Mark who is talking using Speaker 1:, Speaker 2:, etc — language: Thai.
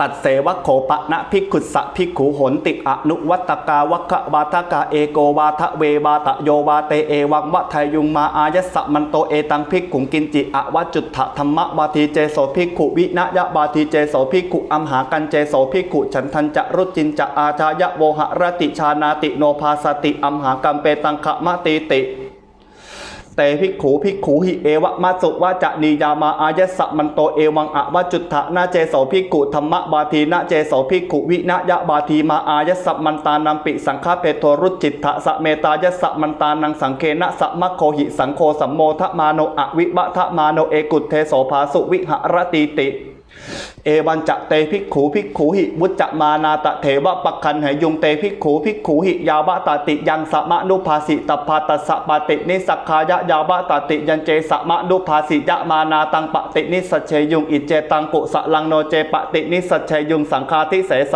Speaker 1: ตัดเสวะโขปะนะพิกุสะพิกขูหนติอนุวัตกาวัคควาทกาเอโกวาทะเววาตะโยวาเตเอวังวะไทยุงมาอายสสะมันโตเอตังพิกุงกินจิอวจุตถะธรรมวาทีเจโสพิกุวินยะบาทีเจโสพิกุอัมหากันเจโสพิกุฉันทันจะรุจินจะอาชายะโวหะรติชานาติโนภาสติอัมหากัมเปตังขะมะติติ เตภิกขูภิกขูหิเอวะมัสสุวะจะนียามาอายะสะมันโตเอวังอะวะจุตถะนาเจโสภิกขุธรรมบาทีนาเจโสภิกขุวินยะบาทีมาอายะสะมันตานัมปิสังฆาเปโทรุจิตถะสะเมตายะสะมันตานังสังเคนะสะมะโคหิสังโฆสัมโมทะมาโนอวิบะทะมาโนเอกุตเทโสภาสุวิหรติติ เอวันจะเตภิกขูภิกขูหิวุจจะมานาตะเถวะปักคันหยุงเตภิกขูภิกขูหิยาวะตาติยังสัมะนุภาสิตพาตัสสะปาตินิสักขายะยาวะตาติยันเจสัมะนุภาสิยะมานาตังปะตินิสัชเชยุงอิเจตังปุสะลังโนเจปะตินิสัชเชยุงสังคาทิเสโส